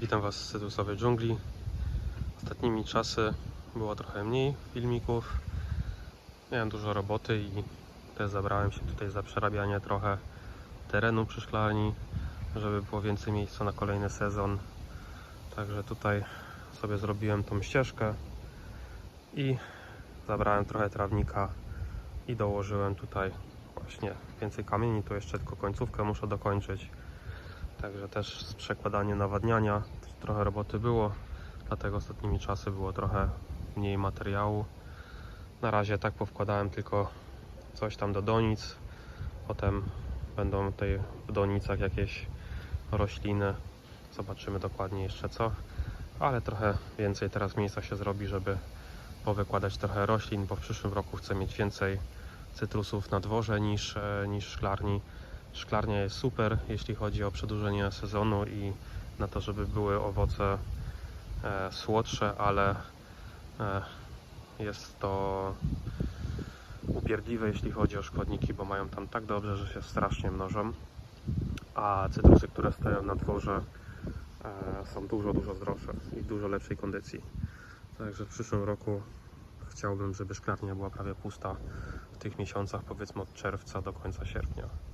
Witam Was z cytrusowej dżungli. Ostatnimi czasy było trochę mniej filmików. Miałem dużo roboty i też zabrałem się tutaj za przerabianie trochę terenu przy szklarni, żeby było więcej miejsca na kolejny sezon. Także tutaj sobie zrobiłem tą ścieżkę i zabrałem trochę trawnika i dołożyłem tutaj właśnie więcej kamieni. Tu jeszcze tylko końcówkę muszę dokończyć. Także też z przekładaniem nawadniania trochę roboty było, dlatego ostatnimi czasy było trochę mniej materiału. Na razie tak powkładałem tylko coś tam do donic, potem będą tutaj w donicach jakieś rośliny, zobaczymy dokładnie jeszcze co, ale trochę więcej teraz miejsca się zrobi, żeby powykładać trochę roślin, bo w przyszłym roku chcę mieć więcej cytrusów na dworze niż, e, niż szklarni. Szklarnia jest super, jeśli chodzi o przedłużenie sezonu i na to, żeby były owoce e, słodsze, ale e, jest to upierdliwe, jeśli chodzi o szkodniki, bo mają tam tak dobrze, że się strasznie mnożą. A cytrusy, które stoją na dworze, e, są dużo, dużo zdrowsze i w dużo lepszej kondycji. Także w przyszłym roku chciałbym, żeby szklarnia była prawie pusta w tych miesiącach, powiedzmy od czerwca do końca sierpnia.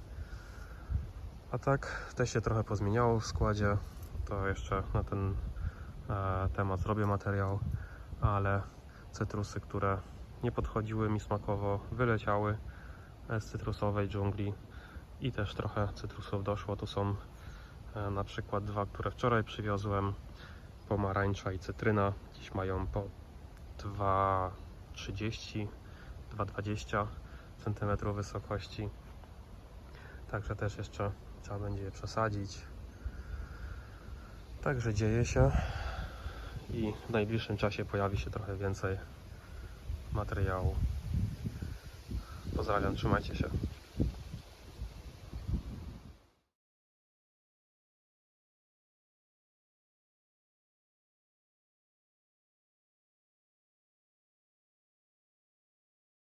A tak też się trochę pozmieniało w składzie. To jeszcze na ten e, temat zrobię materiał, ale cytrusy, które nie podchodziły mi smakowo, wyleciały z cytrusowej dżungli i też trochę cytrusów doszło. Tu są e, na przykład dwa, które wczoraj przywiozłem, pomarańcza i cytryna. Dziś mają po 2,30 2,20 cm wysokości. Także też jeszcze trzeba będzie je przesadzić. Także dzieje się i w najbliższym czasie pojawi się trochę więcej materiału. Pozdrawiam, trzymajcie się.